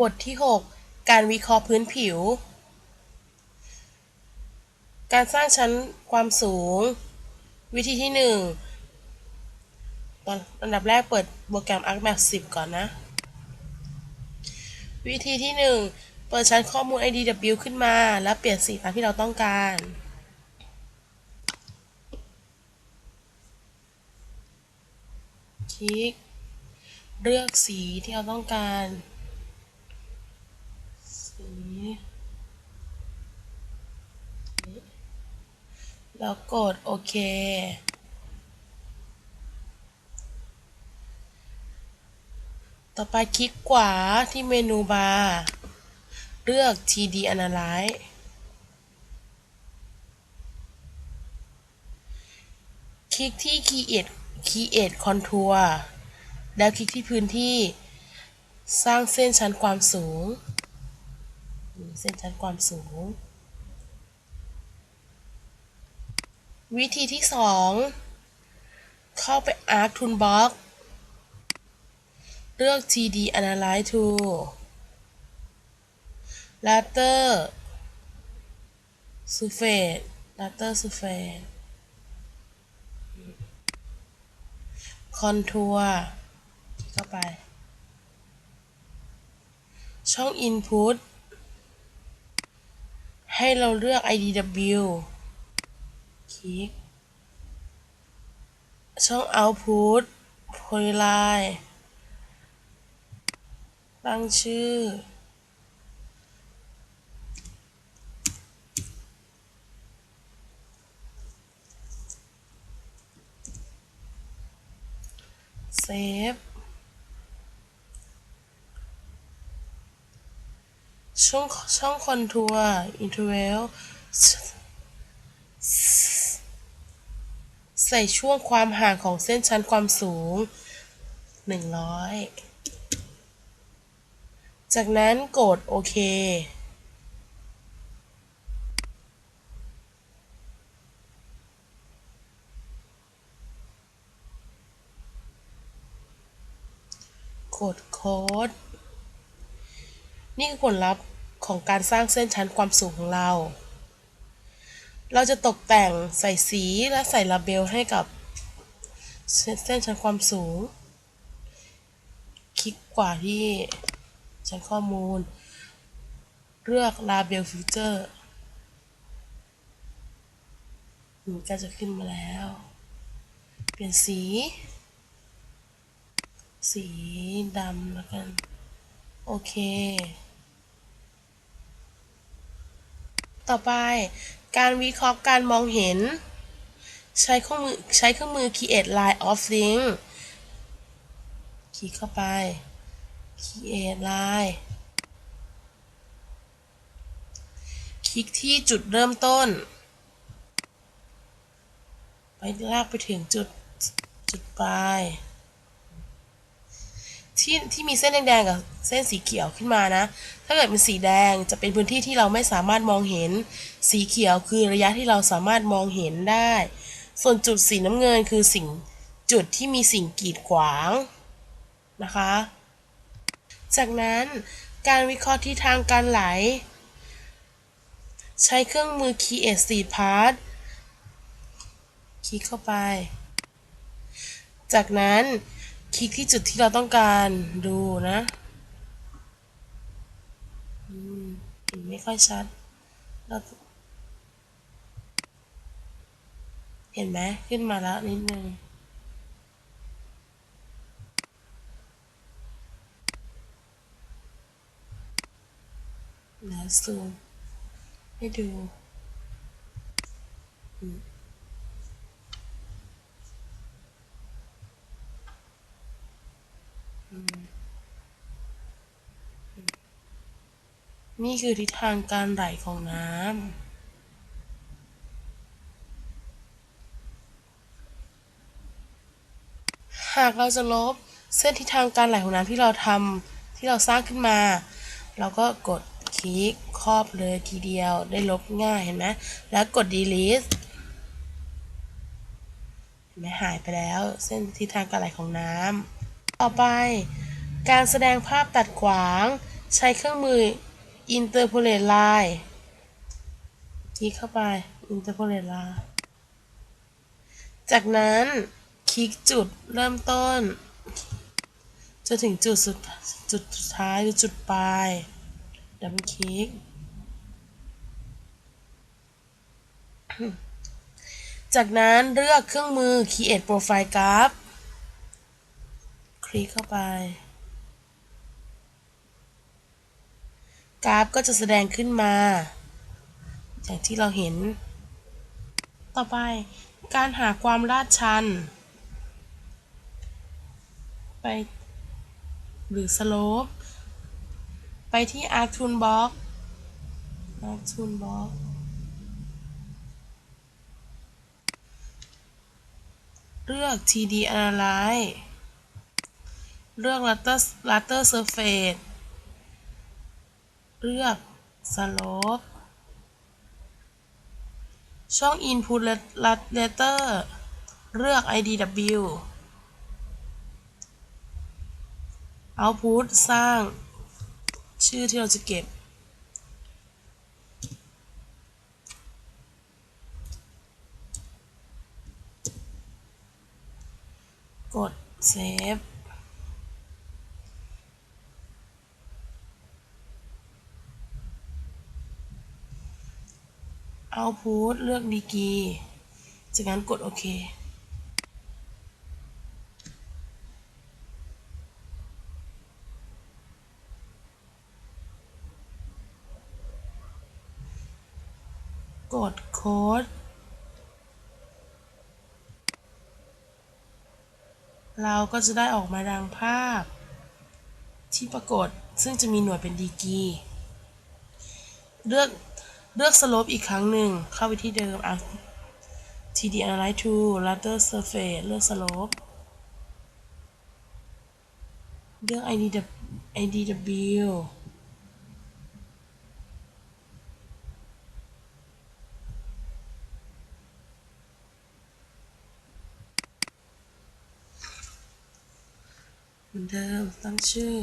บทที่ 6 การวิเคราะห์พื้นผิว การสร้างชั้นความสูง วิธีที่ 1 ตอนอันดับแรกเปิดโปรแกรม ArcMap 10 ก่อนนะ วิธีที่ 1 เปิดชั้นข้อมูล IDW ขึ้นมา แล้วเปลี่ยนสีตามที่เราต้องการคลิกเลือกสีที่เราต้องการ สี แล้วกดโอเค ต่อไปคลิกขวาที่เมนูบาร์ เลือก TD Analyze คลิกที่ Create Create Contour แล้วคลิกที่พื้นที่สร้างเส้นชั้นความสูง เส้นชั้นความสูง วิธีที่ 2 เข้าไป Arc Toolbox เลือก TD Analyze Tool Later Surface Later Surface Contour เข้าไป ช่อง Input ให้เราเลือก IDW คลิก ช่อง Output Polyline ตั้งชื่อ เซฟ ช่องช่องคอนทัวร์อินเทเวล ส่ช่วงความห่างของเส้นชั้นความสูง 100 จากนั้นกดโอเค กดโค้ด นี่คือผลลัพธ์ของการสร้างเส้นชั้นความสูงของเรา เราจะตกแต่งใส่สีและใส่ลาเบลให้กับเส้นชั้นความสูง คลิกขวาที่ชั้นข้อมูล เลือกลาเบลฟิวเจอร์มันก็จะขึ้นมาแล้ว เปลี่ยนสี สีดำแล้วกัน โอเค ต่อไป การวิเคราะห์การมองเห็น ใช้เครื่องมือใช้เครื่องมือ create line of link คลิกเข้าไป create line คลิกที่จุดเริ่มต้น ไปลากไปถึงจุดจุดปลาย ที่ที่มีเส้นแดงๆกับเส้นสีเขียวขึ้นมานะ ถ้าเกิดเป็นสีแดงจะเป็นพื้นที่ที่เราไม่สามารถมองเห็น สีเขียวคือระยะที่เราสามารถมองเห็นได้ ส่วนจุดสีน้ำเงินคือสิ่งจุดที่มีสิ่งกีดขวางนะคะ จากนั้นการวิเคราะห์ทิศทางการไหล ใช้เครื่องมือ Create Seed Path คลิกเข้าไป จากนั้น คลิกที่จุดที่เราต้องการดูนะเห็นไม่ค่อยชัด เราเห็นไหมขึ้นมาแล้วนิดนึงแล้วซูมให้ดูอืม นี่คือทิศทางการไหลของน้ำหากเราจะลบเส้นทิศทางการไหลของน้ำที่เราทำที่เราสร้างขึ้นมา เราก็กดคลิกครอบเลยทีเดียวได้ลบง่ายเห็นไหมแล้วกด delete เห็นไหมหายไปแล้วเส้นทิศทางการไหลของน้ำต่อไป การแสดงภาพตัดขวาง ใช้เครื่องมือ interpolate line คลิกเข้าไป interpolate line จากนั้นคลิกจุดเริ่มต้นจนถึงจุดสุดจุดสุดท้ายหรือจุดปลายดับคลิกจากนั้นเลือกเครื่องมือ create profile graph คลิกเข้าไป กราฟก็จะแสดงขึ้นมา อย่างที่เราเห็น ต่อไปการหาความลาดชัน ไป หรือ slope ไปที่ arc toolbox arc toolbox เลือก TD Analyze เลือก Raster Raster Surface เลือก Slope ช่อง Input Letter เลือก IDW Output สร้าง ชื่อที่เราจะเก็บ กด Save เอาพูดเลือกดีกีจากนั้นกดโอเค กดโค้ดเราก็จะได้ออกมาดังภาพ ที่ปรากฏซึ่งจะมีหน่วยเป็นดีกีเลือก เลือกสโลปอีกครั้งหนึ่ง เข้าไปที่เดิมอะ TD Analyze to Latter Surface เลือกสโลปเลือก IDW IDW เหมือนเดิมตั้งชื่อ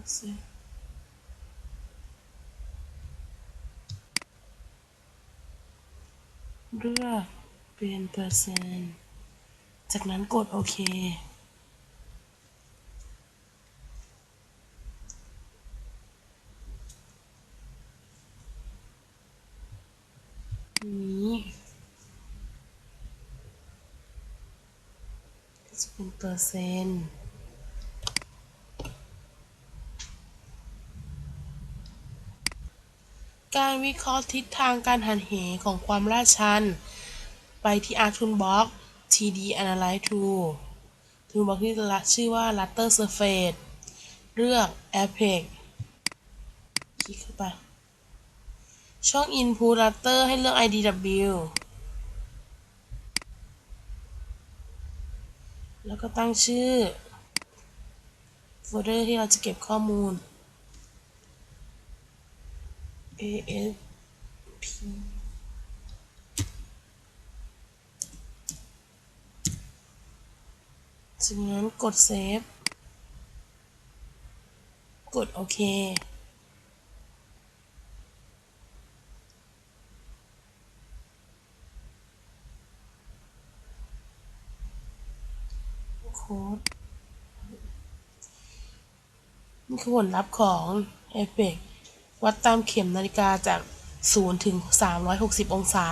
Let's see. เลือกเป็นเปอร์เซ็นต์จากนั้นกดโอเค นี้จะเป็นเปอร์เซ็นต์ การวิเคราะห์ทิศทางการหันเหของความลาดชัน ไปที่ Arc Toolbox TD Analyze Tool Toolbox ที่ชื่อว่า Raster Surface เลือก Apex คลิกเข้าไป ช่อง Input Raster ให้เลือก IDW แล้วก็ตั้งชื่อ โฟลเดอร์ที่เราจะเก็บข้อมูล ASP จากนั้นกดเซฟ กดโอเค โค้ดนี่คือผลลัพธ์ของ e f f e c วัดตามเข็มนาฬิกาจาก 0 ถึง 360 องศา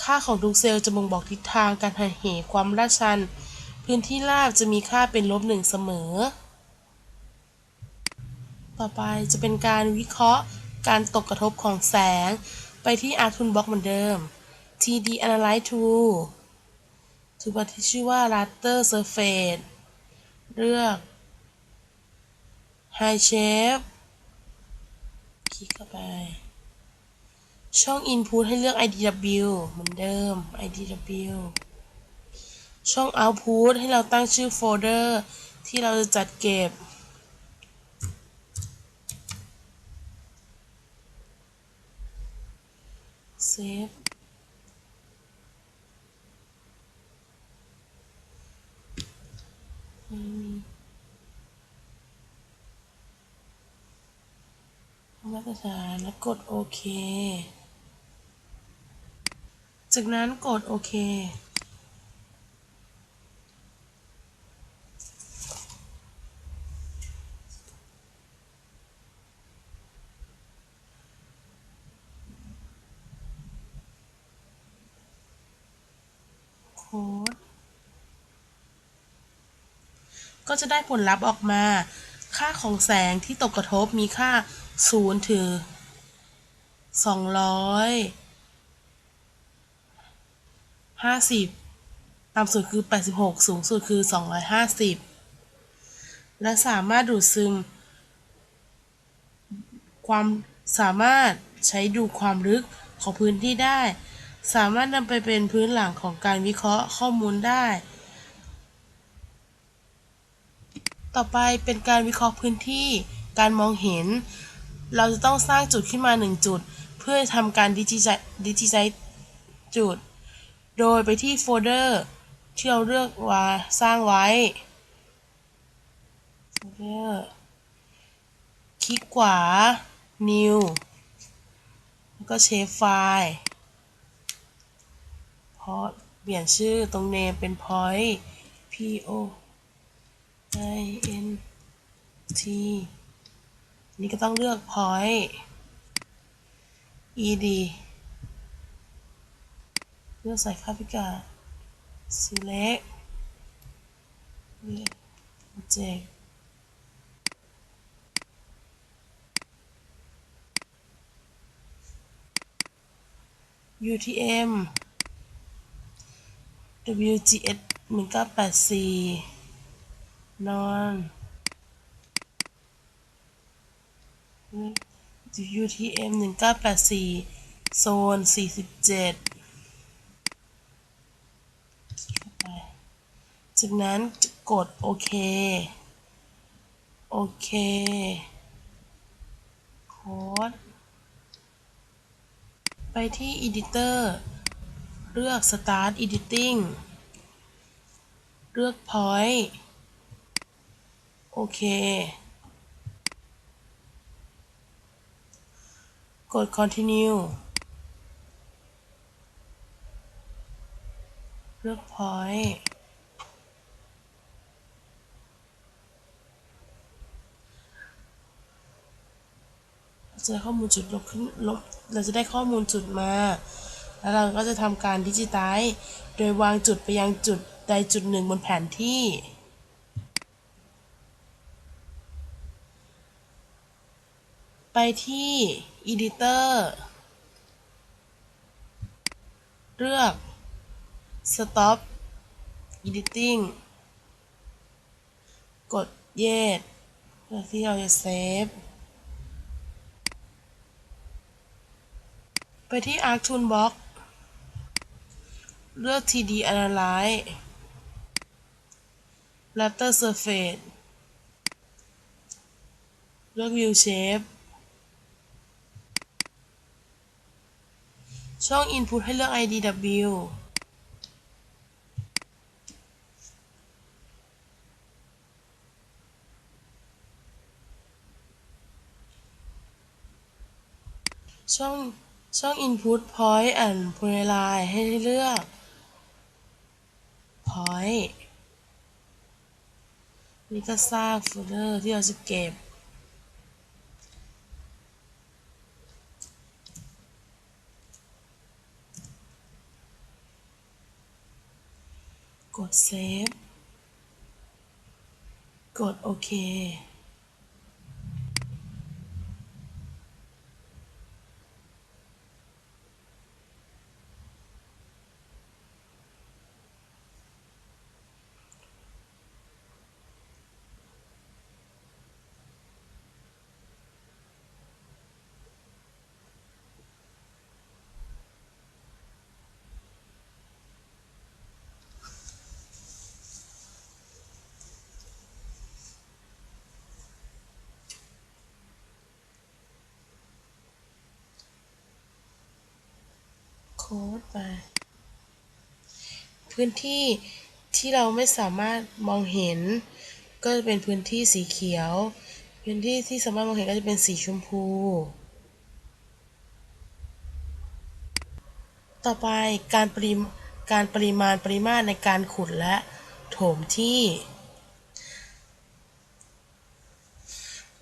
ค่าของทุกเซลล์จะบ่งบอกทิศทางการหันเหความลาดชัน พื้นที่ราบจะมีค่าเป็นลบหนึ่งเสมอ ต่อไปจะเป็นการวิเคราะห์การตกกระทบของแสง ไปที่ Arc Toolbox เหมือนเดิม TD Analyze Tool ทูลบอที่ชื่อว่า Raster Surface เลือก High Shape คลิกเข้าไป ช่อง Input ให้เลือก IDW เหมือนเดิม IDW ช่อง Output ให้เราตั้งชื่อโฟลเดอร์ที่เราจะจัดเก็บ Save ไม่มีาตรฐานแล้วกดโอเค จากนั้นกดโอเคโค้ดก็จะได้ผลลัพธ์ออกมา ค่าของแสงที่ตกกระทบมีค่า 0ถึง200 50ต่ำสุดคือ 86 สูงสุดคือ 250 และสามารถดูดซึม ความสามารถใช้ดูความลึกของพื้นที่ได้ สามารถนำไปเป็นพื้นหลังของการวิเคราะห์ข้อมูลได้ ต่อไปเป็นการวิเคราะห์พื้นที่ การมองเห็น เราจะต้องสร้างจุดขึ้นมาหนึ่งจุด เพื่อทำการดิจิไซดิจิไซจุด โดยไปที่โฟลเดอร์ที่เราเลือกว่าสร้างไว้โฟลเดอร์คลิกขวา New แล้วก็เชฟไฟล์พอเปลี่ยนชื่อตรง name เป็น point p o i n t นี่ก็ต้องเลือก point ed เลือกใส่ค่าพิกัด select object UTM WGS 1984 non UTM 1984โซน47จากนั้นกดโอเค โอเคโค้ดไปที่ Editor เลือก Start Editing เลือก Point โอเค กด Continue เลือก Point จะได้ข้อมูลจุดลบขึ้นลบเราจะได้ข้อมูลจุดมา แล้วเราก็จะทำการดิจิไตล์โดยวางจุดไปยังจุดใดจุดหนึ่งบนแผนที่ไปที่ Editor เลือก Stop Editing กด Yes เพื่อที่เราจะเซฟ ไปที่ Arc Toolbox เลือก TD Analyze Raptor Surface เลือก View Shape ช่อง Input ให้เลือก IDW ช่องช่อง Input Point and Polarize ให้เลือก Point นี่ก็สร้างโฟลเดอร์ที่เราจะเก็บ ดเซฟ กดโอเค ค้ดมา พื้นที่ที่เราไม่สามารถมองเห็น ก็จะเป็นพื้นที่สีเขียว พื้นที่ที่สามารถมองเห็นก็จะเป็นสีชมพู ต่อไปการปริการปริมาณปริมาตรในการขุดและโถมที่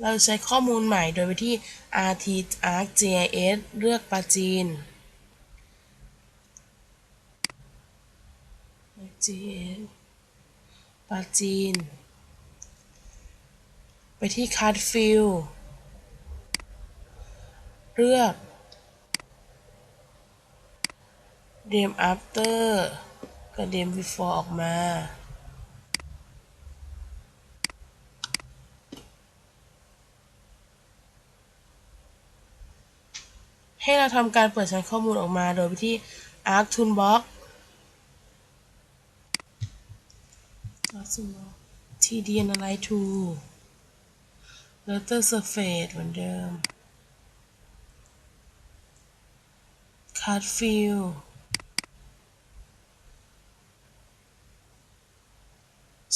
เราใช้ข้อมูลใหม่โดยไปที่ RT ArcGIS เลือกปลาจีน arcgis ปาจีน ไปที่ card fill เลือก dem after กับ dem before ออกมาให้เราทำการเปิดชั้นข้อมูลออกมาโดยไปที่ arc toolbox arc toolbox td analyze tool letter surface เหมือนเดิม card fill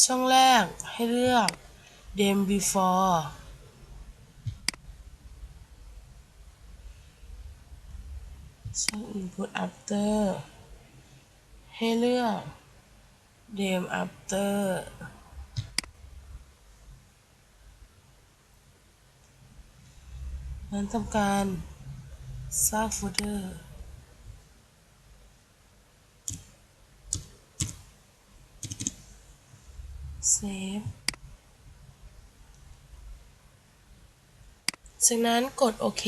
ช่องแรกให้เลือก dem before ช่อง input after ให้เลือก dem after นั้นทำการสร้างโฟลเดอร์เซฟจากนั้นกดโอเค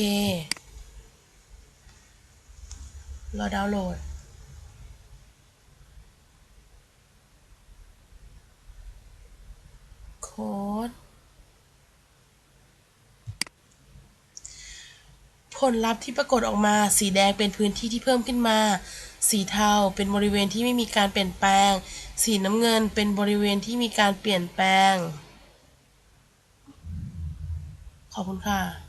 รอดาวน์โหลด โค้ด ผ ลลัพธ์ที่ปรากฏออกมา สีแดงเป็นพื้นที่ที่เพิ่มขึ้นมา สีเทาเป็นบริเวณที่ไม่มีการเปลี่ยนแปลง สีน้ำเงินเป็นบริเวณที่มีการเปลี่ยนแปลง ขอบคุณค่ะ